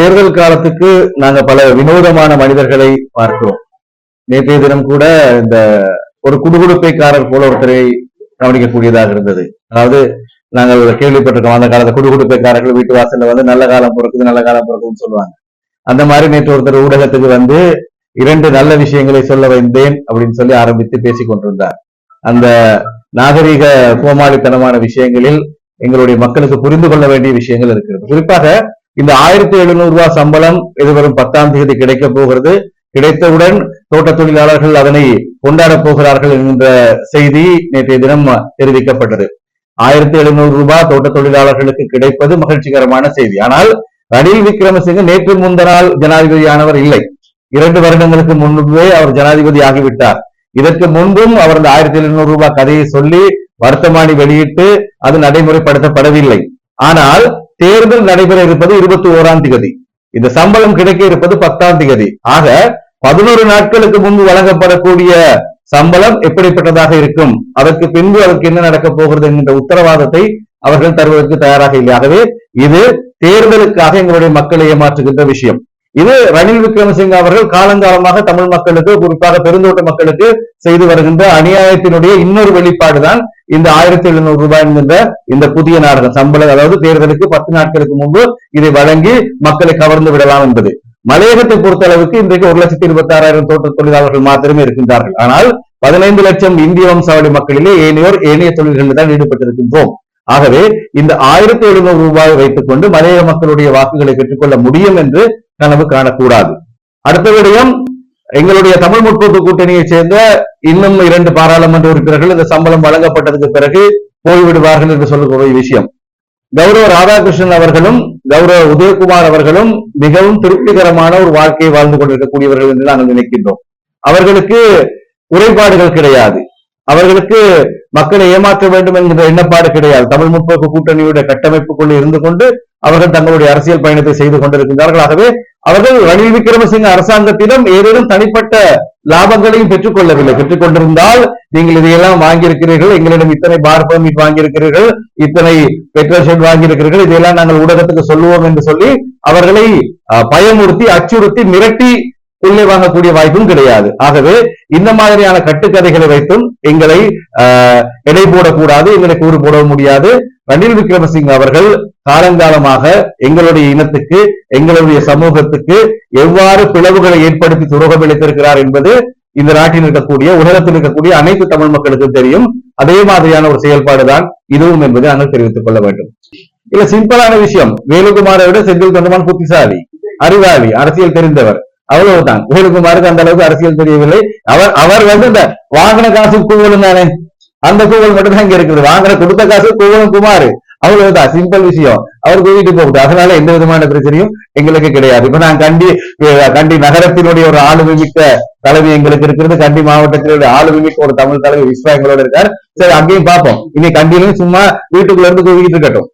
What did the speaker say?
தேர்தல் காலத்துக்கு நாங்க பல வினோதமான மனிதர்களை பார்க்கிறோம். நேற்றைய தினம் கூட இந்த ஒரு குடுகுடுப்பைக்காரர் போல ஒருத்தரை கவனிக்கக்கூடியதாக இருந்தது. அதாவது நாங்கள் கேள்விப்பட்டிருக்கோம் அந்த காலத்துல குடுகுடுப்பைக்காரர்கள் வீட்டு வாசல்ல வந்து நல்ல காலம் பிறக்குது நல்ல காலம் பிறக்குதுன்னு சொல்லுவாங்க. அந்த மாதிரி நேற்று ஒருத்தர் ஊடகத்துக்கு வந்து இரண்டு நல்ல விஷயங்களை சொல்ல வந்தேன் அப்படின்னு சொல்லி ஆரம்பித்து பேசிக் கொண்டிருந்தார். அந்த நாகரிக கோமாளித்தனமான விஷயங்களில் எங்களுடைய மக்களுக்கு புரிந்து கொள்ள வேண்டிய விஷயங்கள் இருக்கிறது. குறிப்பாக இந்த ஆயிரத்தி எழுநூறு ரூபாய் சம்பளம் எதிர்வரும் பத்தாம் தேதி கிடைக்க போகிறது. கிடைத்தவுடன் தோட்ட தொழிலாளர்கள் அதனை கொண்டாடப் போகிறார்கள் என்கின்ற செய்தி நேற்றைய தினம் தெரிவிக்கப்பட்டது. ஆயிரத்தி எழுநூறு ரூபாய் தோட்ட தொழிலாளர்களுக்கு கிடைப்பது மகிழ்ச்சிகரமான செய்தி. ஆனால் ரணில் விக்ரமசிங்க நேற்று முந்த நாள் ஜனாதிபதியானவர் இல்லை. இரண்டு வருடங்களுக்கு முன்பே அவர் ஜனாதிபதி ஆகிவிட்டார். இதற்கு முன்பும் அவர் இந்த ஆயிரத்தி எழுநூறு ரூபாய் கதையை சொல்லி வருத்தமானி வெளியிட்டு அது நடைமுறைப்படுத்தப்படவில்லை. ஆனால் தேர்தல் நடைபெற இருப்பது இருபத்தி ஓராம் திகதி. இந்த சம்பளம் கிடைக்க இருப்பது பத்தாம் தேதி ஆக பதினோரு நாட்களுக்கு முன்பு வழங்கப்படக்கூடிய சம்பளம் எப்படிப்பட்டதாக இருக்கும்? அதற்கு பின்பு அதற்கு என்ன நடக்கப் போகிறது என்கின்ற உத்தரவாதத்தை அவர்கள் தருவதற்கு தயாராக இல்லை. ஆகவே இது தேர்தலுக்காக எங்களுடைய மக்களை ஏமாற்றுகின்ற விஷயம். இது ரணில் விக்ரமசிங்க அவர்கள் காலங்காலமாக தமிழ் மக்களுக்கு குறிப்பாக பெருந்தோட்ட மக்களுக்கு செய்து வருகின்ற அநியாயத்தினுடைய இன்னொரு வெளிப்பாடுதான் இந்த ஆயிரத்தி எழுநூறு ரூபாய் என்கின்ற இந்த புதிய நாடகம். சம்பளம் அதாவது தேர்தலுக்கு பத்து நாட்களுக்கு முன்பு இதை வழங்கி மக்களை கவர்ந்து விடலாம் என்பது. மலையகத்தை பொறுத்த அளவுக்கு இன்றைக்கு ஒரு லட்சத்தி இருபத்தி ஆறாயிரம் தோட்ட தொழிலாளர்கள் மாத்திரமே இருக்கின்றார்கள். ஆனால் பதினைந்து லட்சம் இந்திய வம்சாவளி மக்களிலே ஏனையோர் ஏனைய தொழில்களில் தான் ஈடுபட்டிருக்கின்றோம். ஆகவே இந்த ஆயிரத்தி எழுநூறு ரூபாய் வைத்துக் கொண்டு மலையக மக்களுடைய வாக்குகளை பெற்றுக்கொள்ள முடியும் என்று கனவு காணக்கூடாது. அடுத்த விடயம் எங்களுடைய தமிழ் முற்போக்கு கூட்டணியைச் சேர்ந்த இன்னும் இரண்டு பாராளுமன்ற உறுப்பினர்கள் இந்த சம்பளம் வழங்கப்பட்டதுக்கு பிறகு போய்விடுவார்கள் என்று சொல்லக்கூடிய விஷயம். கௌரவ ராதாகிருஷ்ணன் அவர்களும் கௌரவ உதயகுமார் அவர்களும் மிகவும் திருப்திகரமான ஒரு வாழ்க்கையை வாழ்ந்து கொண்டிருக்கக்கூடியவர்கள் என்று நாங்கள் நினைக்கின்றோம். அவர்களுக்கு குறைபாடுகள் கிடையாது. அவர்களுக்கு மக்களை ஏமாற்ற வேண்டும் என்கிற எண்ணப்பாடு கிடையாது. தமிழ் முற்போக்கு கூட்டணியுடைய கட்டமைப்புக்குள் இருந்து கொண்டு அவர்கள் தங்களுடைய அரசியல் பயணத்தை செய்து கொண்டிருக்கின்றார்கள் ஆகவே அவர்கள் ரணில் விக்ரமசிங்க அரசாங்கத்திடம் ஏதேனும் தனிப்பட்ட லாபங்களையும் பெற்றுக் கொள்ளவில்லை பெற்றுக் கொண்டிருந்தால் நீங்கள் இதையெல்லாம் வாங்கியிருக்கிறீர்கள். எங்களிடம் இத்தனை பார் பர்மிட் வாங்கியிருக்கிறீர்கள். இத்தனை பெட்ரோல் ஷெட் வாங்கியிருக்கிறீர்கள். இதையெல்லாம் நாங்கள் ஊடகத்துக்கு சொல்லுவோம் என்று சொல்லி அவர்களை பயமுறுத்தி அச்சுறுத்தி மிரட்டி உள்ளே வாங்கக்கூடிய வாய்ப்பும் கிடையாது. ஆகவே இந்த மாதிரியான கட்டுக்கதைகளை வைத்தும் எங்களை ஆஹ், எடை போடக்கூடாது எங்களை கூறு போட முடியாது. ரணில் விக்ரமசிங் அவர்கள் காலங்காலமாக எங்களுடைய இனத்துக்கு எங்களுடைய சமூகத்துக்கு எவ்வாறு பிளவுகளை ஏற்படுத்தி துரோகம் இழைத்திருக்கிறார் என்பது இந்த நாட்டில் இருக்கக்கூடிய உலகத்தில் இருக்கக்கூடிய அனைத்து தமிழ் மக்களுக்கும் தெரியும். அதே மாதிரியான ஒரு செயல்பாடுதான் இதுவும் என்பதை நாங்கள் தெரிவித்துக் கொள்ள வேண்டும். இல்ல சிம்பிளான விஷயம் வேலுகுமாரை விட செந்தில் தொண்டமான் புத்திசாலி அறிவாளி அரசியல் தெரிந்தவர். அவ்வளவுதான். வேலுகுமாருக்கு அந்த அளவுக்கு அரசியல் தெரியவில்லை. அவர் அவர் வந்து இந்த வாங்கின காசு கூவலும் தானே? அந்த கூவல் மட்டும் தான் இங்க இருக்குது. வாங்கின கொடுத்த காசு கூவலும் குமார். அவ்வளவுதான். சிம்பிள் விஷயம். அவர் கூவிட்டு போகுது அதனால எந்த விதமான பிரச்சனையும் எங்களுக்கு கிடையாது. இப்ப நான் கண்டி கண்டி நகரத்தினுடைய ஒரு ஆளுமை மிக்க தலைவி எங்களுக்கு இருக்கிறது. கண்டி மாவட்டத்தினுடைய ஆளுமை மிக்க ஒரு தமிழ் தலைவி விஸ்வா எங்களோட இருக்கார். சரி அங்கேயும் பார்ப்போம். இனி கண்டியிலும் சும்மா வீட்டுக்குள்ள இருந்து கூவிக்கிட்டு இருக்கட்டும்.